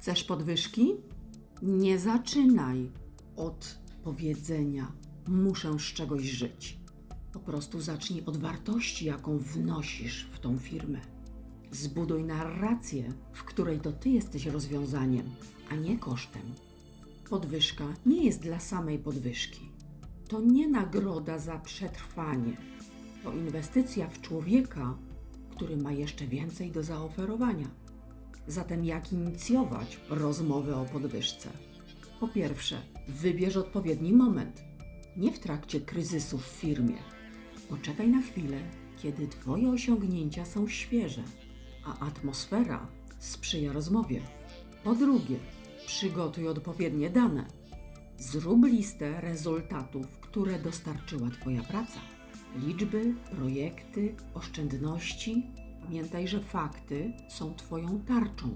Chcesz podwyżki? Nie zaczynaj od powiedzenia: muszę z czegoś żyć. Po prostu zacznij od wartości, jaką wnosisz w tą firmę. Zbuduj narrację, w której to ty jesteś rozwiązaniem, a nie kosztem. Podwyżka nie jest dla samej podwyżki. To nie nagroda za przetrwanie. To inwestycja w człowieka, który ma jeszcze więcej do zaoferowania. Zatem jak inicjować rozmowę o podwyżce? Po pierwsze, wybierz odpowiedni moment. Nie w trakcie kryzysu w firmie. Poczekaj na chwilę, kiedy Twoje osiągnięcia są świeże, a atmosfera sprzyja rozmowie. Po drugie, przygotuj odpowiednie dane. Zrób listę rezultatów, które dostarczyła Twoja praca. Liczby, projekty, oszczędności. Pamiętaj, że fakty są Twoją tarczą.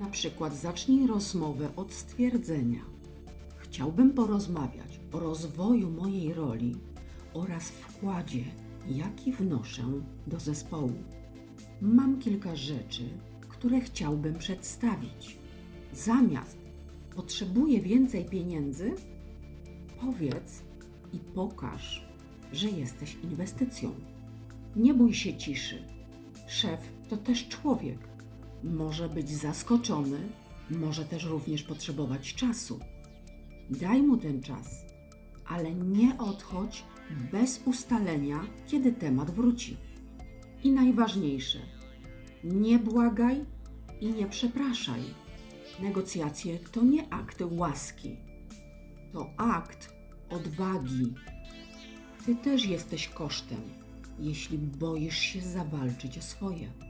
Na przykład zacznij rozmowę od stwierdzenia: Chciałbym porozmawiać o rozwoju mojej roli oraz wkładzie, jaki wnoszę do zespołu. Mam kilka rzeczy, które chciałbym przedstawić. Zamiast potrzebuję więcej pieniędzy, powiedz i pokaż, że jesteś inwestycją. Nie bój się ciszy. Szef to też człowiek. Może być zaskoczony, może też również potrzebować czasu. Daj mu ten czas, ale nie odchodź bez ustalenia, kiedy temat wróci. I najważniejsze, nie błagaj i nie przepraszaj. Negocjacje to nie akt łaski, to akt odwagi. Ty też jesteś kosztem, jeśli boisz się zawalczyć o swoje.